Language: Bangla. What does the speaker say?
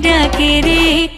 ডাকে রে